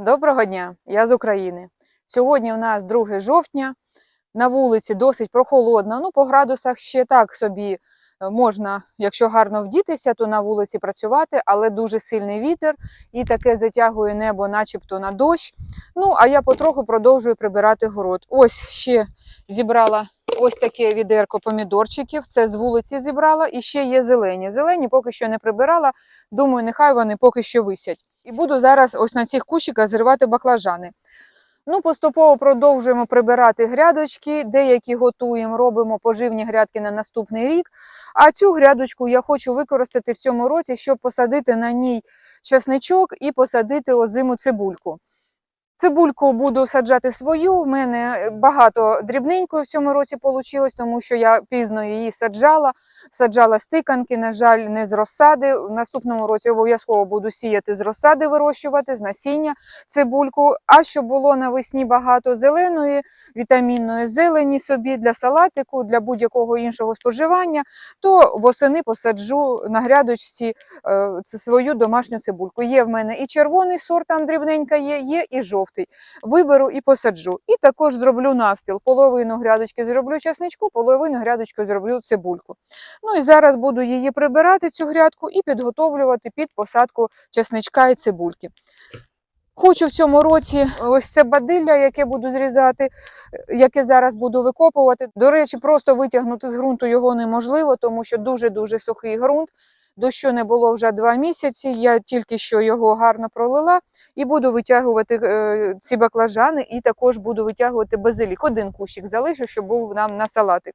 Доброго дня, я з України. Сьогодні у нас 2 жовтня. На вулиці досить прохолодно. Ну, по градусах ще так собі е, можна, якщо гарно вдітися, то на вулиці працювати, але дуже сильний вітер і таке затягує небо, начебто на дощ. Ну, а я потроху продовжую прибирати город. Ось ще зібрала ось таке відерко помідорчиків. Це з вулиці зібрала, і ще є зелені. Зелені поки що не прибирала. Думаю, нехай вони поки що висять. І буду зараз ось на цих кущиках зривати баклажани. Ну, поступово продовжуємо прибирати грядочки, деякі готуємо, робимо поживні грядки на наступний рік. А цю грядочку я хочу використати в цьому році, щоб посадити на ній часничок і посадити озиму цибульку. Цибульку буду саджати свою. В мене багато дрібненької в цьому році вийшло, тому що я пізно її саджала. Саджала стиканки, на жаль, не з розсади. В наступному році обов'язково буду сіяти з розсади, вирощувати, з насіння цибульку. А щоб було навесні багато зеленої, вітамінної зелені собі для салатику, для будь-якого іншого споживання, то восени посаджу на грядочці е, свою домашню цибульку. Є в мене і червоний сорт, там дрібненька є, є і жовтий. Виберу і посаджу. І також зроблю навпіл. Половину грядочки зроблю часничку, половину грядочки зроблю цибульку. Ну і зараз буду її прибирати, цю грядку, і підготовлювати під посадку часничка і цибульки. Хочу в цьому році ось це бадилля, яке буду зрізати, яке зараз буду викопувати. До речі, просто витягнути з ґрунту його неможливо, тому що дуже-дуже сухий ґрунт. Дощу не було вже два місяці. Я тільки що його гарно пролила і буду витягувати е, ці баклажани, і також буду витягувати базилік. Один кущик залишу, щоб був нам на салатик.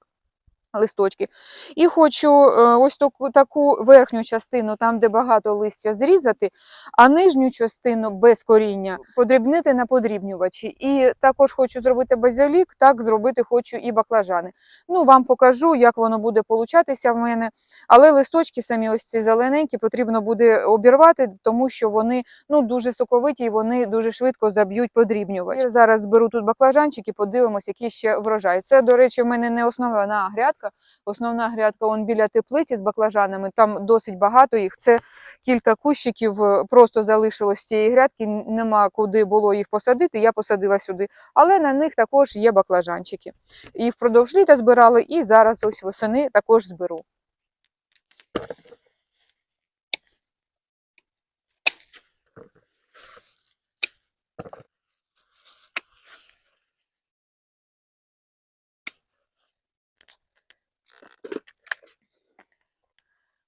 Листочки. І хочу е, ось таку, таку верхню частину, там, де багато листя, зрізати, а нижню частину без коріння подрібнити на подрібнювачі. І також хочу зробити базилік, так зробити хочу і баклажани. Ну, вам покажу, як воно буде получатися в мене. Але листочки самі ось ці зелененькі потрібно буде обірвати, тому що вони ну, дуже соковиті і вони дуже швидко заб'ють подрібнювач. Я зараз зберу тут баклажанчики, подивимось, який ще врожай. Це, до речі, в мене не основна грядка. Основна грядка он біля теплиці з баклажанами, там досить багато їх. Це кілька кущиків е, просто залишилось з цієї грядки, нема куди було їх посадити, я посадила сюди. Але на них також є баклажанчики. І впродовж літа збирали, і зараз ось восени також зберу.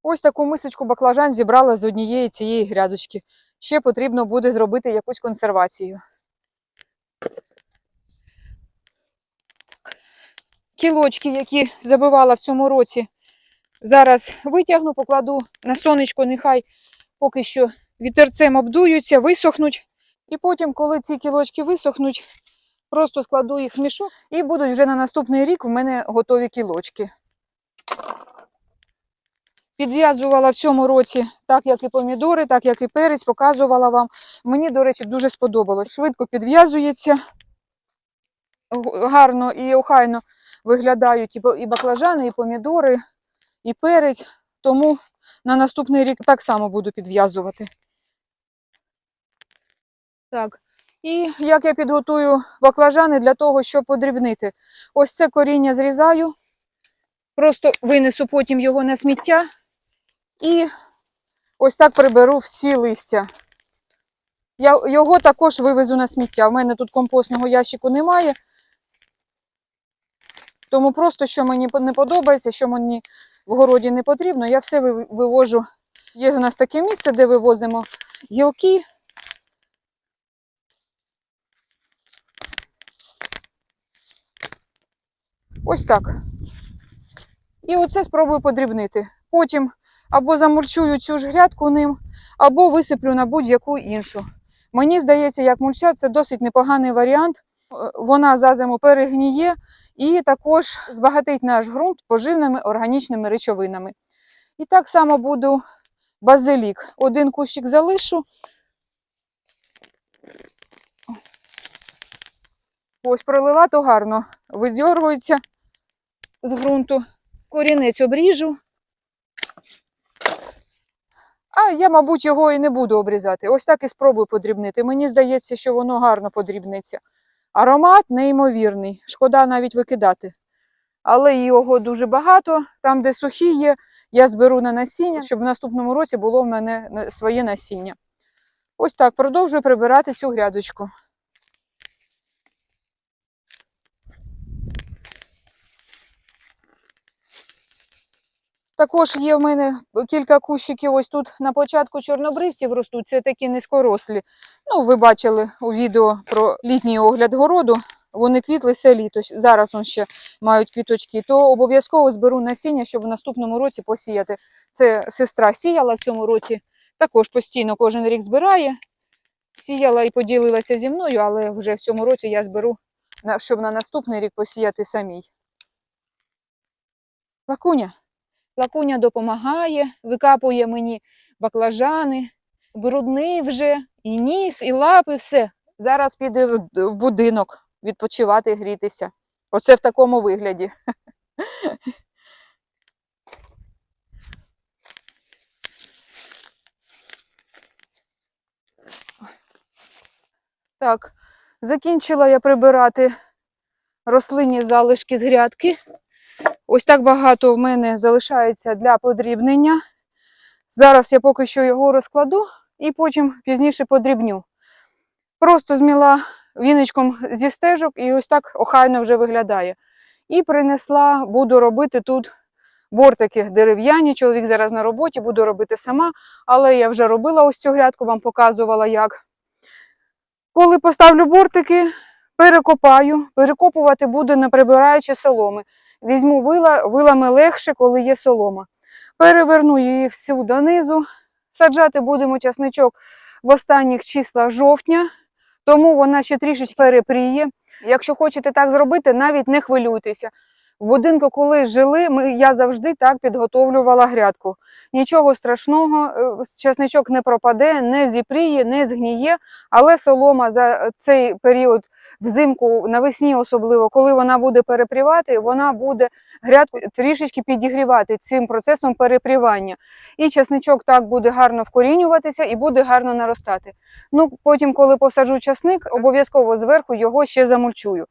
Ось таку мисочку баклажан зібрала з однієї цієї грядочки. Ще потрібно буде зробити якусь консервацію. Кілочки, які забивала в цьому році, зараз витягну, покладу на сонечко, нехай поки що вітерцем обдуються, висохнуть. І потім, коли ці кілочки висохнуть, просто складу їх в мішок і будуть вже на наступний рік в мене готові кілочки. Підв'язувала в цьому році, так як і помідори, так як і перець, показувала вам. Мені, до речі, дуже сподобалось. Швидко підв'язується, гарно і охайно виглядають і баклажани, і помідори, і перець. Тому на наступний рік так само буду підв'язувати. Так. І як я підготую баклажани для того, щоб подрібнити. Ось це коріння зрізаю, просто винесу потім його на сміття. І ось так приберу всі листя. Я його також вивезу на сміття. У мене тут компостного ящику немає. Тому просто, що мені не подобається, що мені в городі не потрібно, я все вивожу. Є у нас таке місце, де вивозимо гілки. Ось так. І оце спробую подрібнити. Потім або замульчую цю ж грядку ним, або висиплю на будь-яку іншу. Мені здається, як мульча це досить непоганий варіант. Е, Вона за зиму перегніє і також збагатить наш ґрунт поживними органічними речовинами. І так само буду базилік. Один кущик залишу. Ось пролила, то гарно видьоргується з ґрунту. Корінець обріжу. А я, мабуть, його і не буду обрізати. Ось так і спробую подрібнити. Мені здається, що воно гарно подрібниться. Аромат неймовірний. Шкода навіть викидати. Але його дуже багато. Там, де сухі є, я зберу на насіння, щоб в наступному році було в мене своє насіння. Ось так продовжую прибирати цю грядочку. Також є в мене кілька кущиків ось тут на початку чорнобривців ростуть, це такі низькорослі. Ну, ви бачили у відео про літній огляд городу. Вони квітли все літо. Зараз он ще мають квіточки. То обов'язково зберу насіння, щоб в наступному році посіяти. Це сестра сіяла в цьому році. Також постійно кожен рік збирає. Сіяла і поділилася зі мною, але вже в цьому році я зберу, щоб на наступний рік посіяти самій. Лакуня. Лакуня допомагає, викапує мені баклажани, брудний вже, і ніс, і лапи, все. Зараз піде в- будинок відпочивати, грітися. Оце в такому вигляді. Так, закінчила я прибирати рослинні залишки з грядки. Ось так багато в мене залишається для подрібнення. Зараз я поки що його розкладу і потім пізніше подрібню. Просто зміла віничком зі стежок і ось так охайно вже виглядає. І принесла, буду робити тут бортики дерев'яні. Чоловік зараз на роботі, буду робити сама, але я вже робила ось цю грядку, вам показувала як. Коли поставлю бортики, перекопаю. Перекопувати буду не прибираючи соломи. Візьму вила, вилами легше, коли є солома. Переверну її всю донизу. Саджати будемо часничок в останніх числах жовтня, тому вона ще трішечки перепріє. Якщо хочете так зробити, навіть не хвилюйтеся. В будинку, коли жили, ми, я завжди так підготовлювала грядку. Нічого страшного, е, часничок не пропаде, не зіпріє, не згніє, але солома за цей період взимку, навесні особливо, коли вона буде перепрівати, вона буде грядку трішечки підігрівати цим процесом перепрівання. І часничок так буде гарно вкорінюватися і буде гарно наростати. Ну, потім, коли посаджу часник, обов'язково зверху його ще замульчую.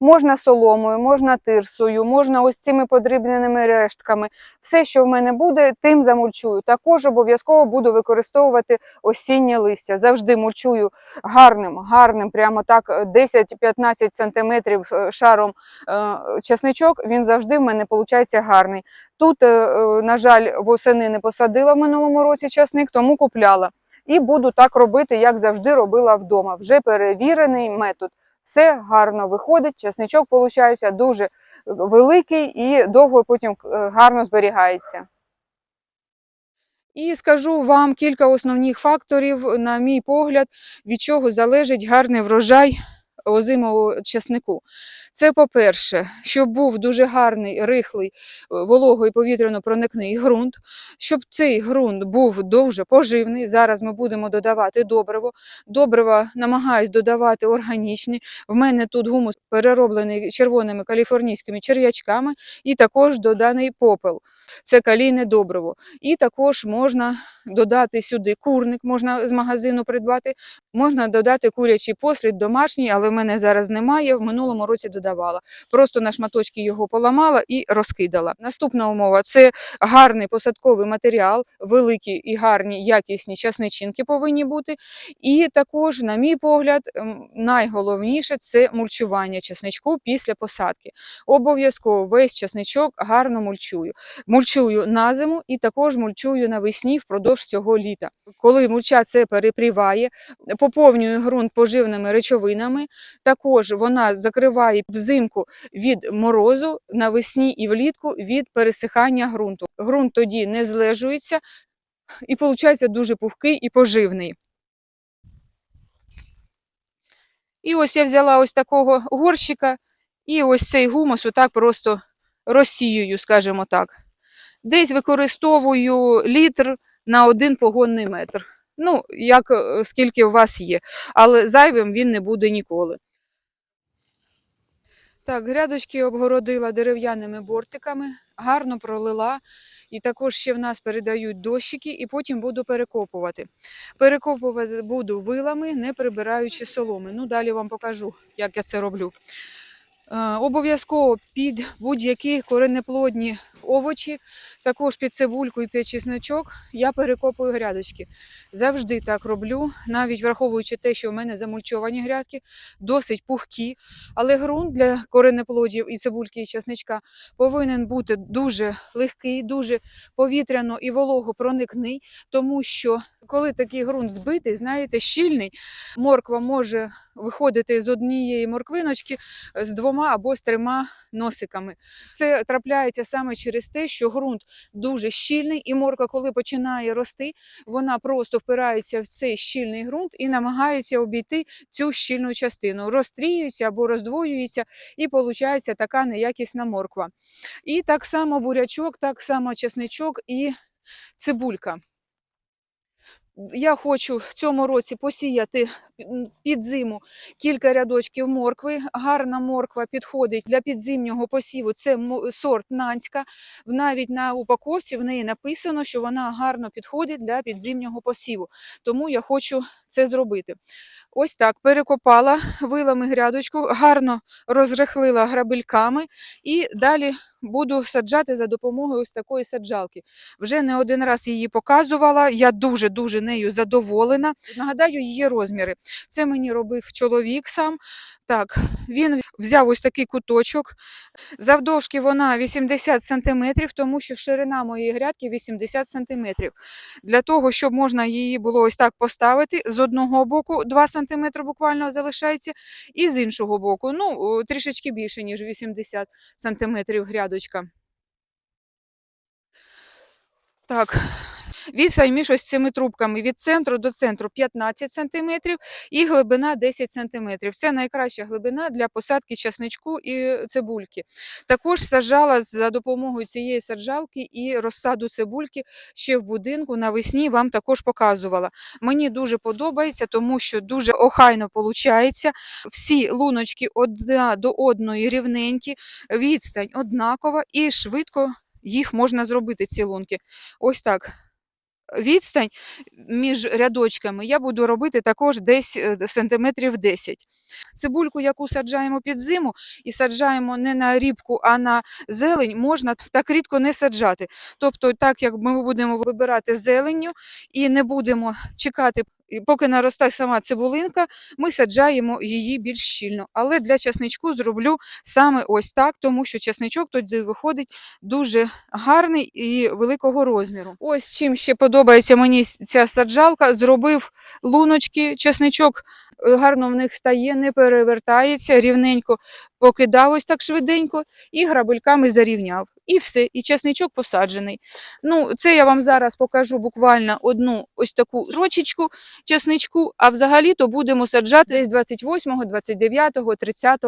Можна соломою, можна тирсою, можна ось цими подрібненими рештками. Все, що в мене буде, тим замульчую. Також обов'язково буду використовувати осіннє листя. Завжди мульчую гарним, гарним, прямо так е, 10-15 сантиметрів е, шаром е, часничок, він завжди в мене виходить гарний. Тут, е, е, на жаль, восени не посадила в минулому році часник, тому купляла. І буду так робити, як завжди робила вдома. Вже перевірений метод. Все гарно виходить, часничок виходить дуже е, великий і довго потім е, гарно зберігається. І скажу вам кілька основних факторів, на мій погляд, від чого залежить гарний врожай озимого часнику. Це, по-перше, щоб був дуже гарний, рихлий, е, вологий повітряно-проникний ґрунт, щоб цей ґрунт був дуже поживний. Зараз ми будемо додавати добриво. Добрива намагаюсь додавати органічні. В мене тут гумус перероблений червоними каліфорнійськими черв'ячками, і також доданий попел. Це калійне добриво. І також можна додати сюди курник, можна з магазину придбати, можна додати курячий послід домашній, але в мене зараз немає. В минулому році додавала. Просто на шматочки його поламала і розкидала. Наступна умова це гарний посадковий матеріал, великі і гарні якісні часничинки повинні бути. І також, на мій погляд, найголовніше це мульчування часничку після посадки. Обов'язково весь часничок гарно мульчую. Мульчую на зиму і також мульчую навесні впродовж цього літа. Коли мульча це перепріває, поповнює ґрунт поживними речовинами. Також вона закриває взимку від морозу, навесні і влітку від пересихання ґрунту. Ґрунт тоді не злежується і виходить дуже пухкий і поживний. І ось я взяла ось такого горщика, і ось цей гумус отак просто розсіюю, скажімо так. Десь використовую літр на один погонний метр. Ну, як е, скільки у вас є, але зайвим він не буде ніколи. Так, грядочки обгородила дерев'яними бортиками, гарно пролила. І також ще в нас передають дощики, і потім буду перекопувати. Перекопувати буду вилами, не прибираючи соломи. Ну, далі вам покажу, як я це роблю. Е, Обов'язково під будь-які коренеплодні овочі, також під цибульку і під чесночок, я перекопую грядочки. Завжди так роблю, навіть враховуючи те, що в мене замульчовані грядки, досить пухкі, але ґрунт для коренеплодів і цибульки і чесничка повинен бути дуже легкий, дуже повітряно і вологопроникний, тому що коли такий ґрунт збитий, знаєте, щільний, морква може виходити з однієї морквиночки з двома або з трьома носиками. Це трапляється саме через те, що ґрунт дуже щільний, і морква, коли починає рости, вона просто впирається в цей щільний ґрунт і намагається обійти цю щільну частину. Розтріюється або роздвоюється, і виходить така неякісна морква. І так само бурячок, так само чесничок і цибулька. Я хочу в цьому році посіяти під зиму кілька рядочків моркви. Гарна морква підходить для підзимнього посіву. Це сорт нанська. Навіть на упаковці в неї написано, що вона гарно підходить для підзимнього посіву. Тому я хочу це зробити. Ось так перекопала вилами грядочку, гарно розрихлила грабельками і далі буду саджати за допомогою ось такої саджалки. Вже не один раз її показувала. Я дуже-дуже нею задоволена. Нагадаю її розміри. Це мені робив чоловік сам. Так, він взяв ось такий куточок. Завдовжки вона 80 см, тому що ширина моєї грядки 80 см. Для того, щоб можна її було ось так поставити, з одного боку 2 см буквально залишається, і з іншого боку, ну, трішечки більше, ніж 80 см грядочка. Так, відстань між ось цими трубками від центру до центру 15 см і глибина 10 см. Це найкраща глибина для посадки часничку і цибульки. Також саджала за допомогою цієї саджалки і розсаду цибульки ще в будинку навесні вам також показувала. Мені дуже подобається, тому що дуже охайно виходить. Всі луночки одна до одної рівненькі, відстань однакова і швидко їх можна зробити, ці лунки. Ось так. Відстань між рядочками я буду робити також десь е, сантиметрів 10. Цибульку, яку саджаємо під зиму, і саджаємо не на рібку, а на зелень, можна так рідко не саджати. Тобто, так як ми будемо вибирати зеленню і не будемо чекати, і поки наросте сама цибулинка, ми саджаємо її більш щільно. Але для часничку зроблю саме ось так, тому що часничок тоді виходить дуже гарний і великого розміру. Ось чим ще подобається мені ця саджалка. Зробив луночки, часничок гарно в них стає, не перевертається, рівненько покидав ось так швиденько і грабельками зарівняв. І все, і часничок посаджений. Ну, це я вам зараз покажу буквально одну ось таку строчечку часничку, а взагалі то будемо саджати десь 28, 29, 30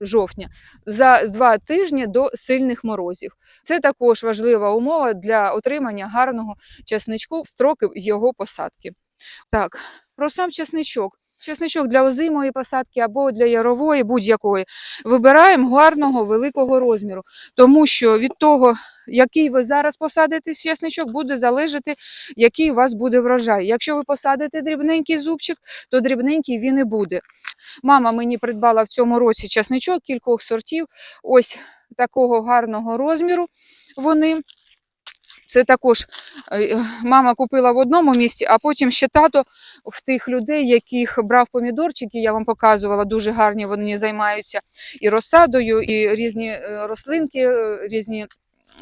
жовтня за два тижні до сильних морозів. Це також важлива умова для отримання гарного часничку, строки його посадки. Так, про сам часничок. Часничок для озимої посадки або для ярової, будь-якої, вибираємо гарного великого розміру, тому що від того, який ви зараз посадите часничок, буде залежати, який у вас буде врожай. Якщо ви посадите дрібненький зубчик, то дрібненький він і буде. Мама мені придбала в цьому році часничок кількох сортів, ось такого гарного розміру вони. Це також е, мама купила в одному місці, а потім ще тато в тих людей, яких брав помідорчики, я вам показувала, дуже гарні вони займаються і розсадою, і різні е, рослинки, е, різні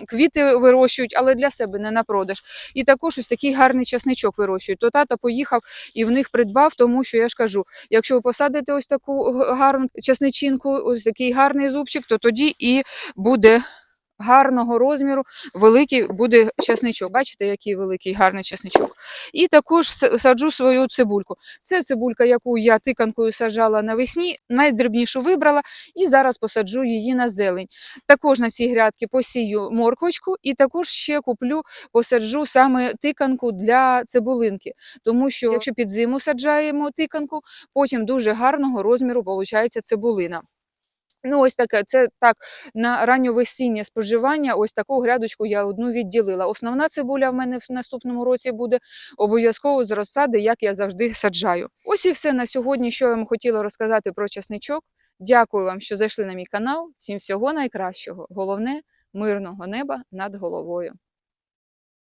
квіти вирощують, але для себе не на продаж. І також ось такий гарний часничок вирощують. То тато поїхав і в них придбав, тому що я ж кажу, якщо ви посадите ось таку гарну часничинку, ось такий гарний зубчик, то тоді і буде гарного розміру великий буде часничок. Бачите, який великий гарний часничок. І також саджу свою цибульку. Це цибулька, яку я тиканкою саджала навесні, найдрібнішу вибрала і зараз посаджу її на зелень. Також на цій грядки посію морквочку і також ще куплю, посаджу саме тиканку для цибулинки. Тому що якщо під зиму саджаємо тиканку, потім дуже гарного розміру виходить цибулина. Ну, ось таке, це так, на ранньовесіннє споживання, ось таку грядочку я одну відділила. Основна цибуля в мене в наступному році буде обов'язково з розсади, як я завжди саджаю. Ось і все на сьогодні, що я вам хотіла розказати про часничок. Дякую вам, що зайшли на мій канал. Всім всього найкращого. Головне мирного неба над головою.